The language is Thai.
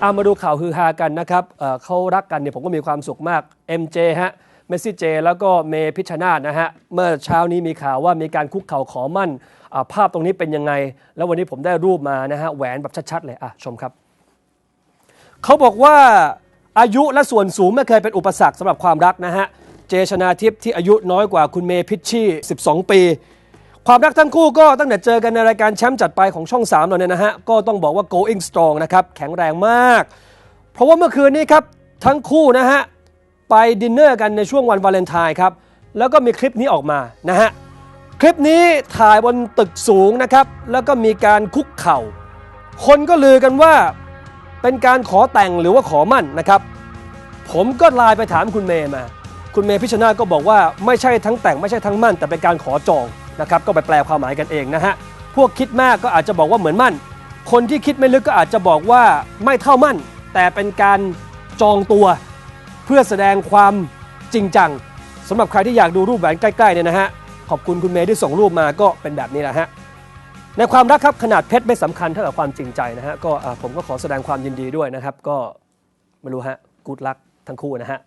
เอามาดูข่าวฮือฮากันนะครับเอ่อเขารักกันเนี่ยผมก็มีความสุขมาก MJ ฮะ เมสซี่เจ แล้วก็เมพิชชนาธนะฮะ เมื่อเช้านี้มีข่าวว่ามีการคุกเข่าขอมั่นอ่าภาพตรงนี้เป็นยังไง แล้ววันนี้ผมได้รูปมานะฮะ แหวนแบบชัดๆ เลย อะ ชมครับ เขาบอกว่าอายุและส่วนสูงไม่เคยเป็นอุปสรรคสำหรับความรักนะฮะ เจชนาทิพย์ที่อายุน้อยกว่าคุณเมพิชชี่ 12 ปี ความรักทั้งคู่ก็ตั้งแต่เจอกันในรายการแชมป์จัดไปของช่อง3เราเนี่ยนะฮะ ก็ต้องบอกว่า going strong นะครับ แข็งแรงมาก เพราะว่าเมื่อคืนนี้ครับ ทั้งคู่นะฮะ ไปดินเนอร์กันในช่วงวันวาเลนไทน์ครับ แล้วก็มีคลิปนี้ออกมานะฮะ คลิปนี้ถ่ายบนตึกสูงนะครับ แล้วก็มีการคุกเข่า คนก็ลือกันว่าเป็นการขอแต่งหรือว่าขอมั่นนะครับ ผมก็ไลน์ไปถามคุณเมย์มา คุณเมย์พิชนาก็บอกว่าไม่ใช่ทั้งแต่งไม่ใช่ทั้งมั่น แต่เป็นการขอจอง นะครับก็ไปแปลความหมายกันเองนะฮะพวกคิดมากก็อาจจะบอกว่าเหมือนมั่น คนที่คิดไม่ลึกก็อาจจะบอกว่าไม่เท่ามั่น แต่เป็นการจองตัว เพื่อแสดงความจริงจังสำหรับใครที่อยากดูรูปแหวนใกล้ๆเนี่ยนะฮะขอบคุณคุณเมย์ที่ส่งรูปมาก็เป็นแบบนี้แหละฮะในความรักครับขนาดเพชรไม่สำคัญเท่ากับความจริงใจนะฮะก็ผมก็ขอแสดงความยินดีด้วยนะครับ ก็ไม่รู้ฮะกูดลักทั้งคู่นะฮะ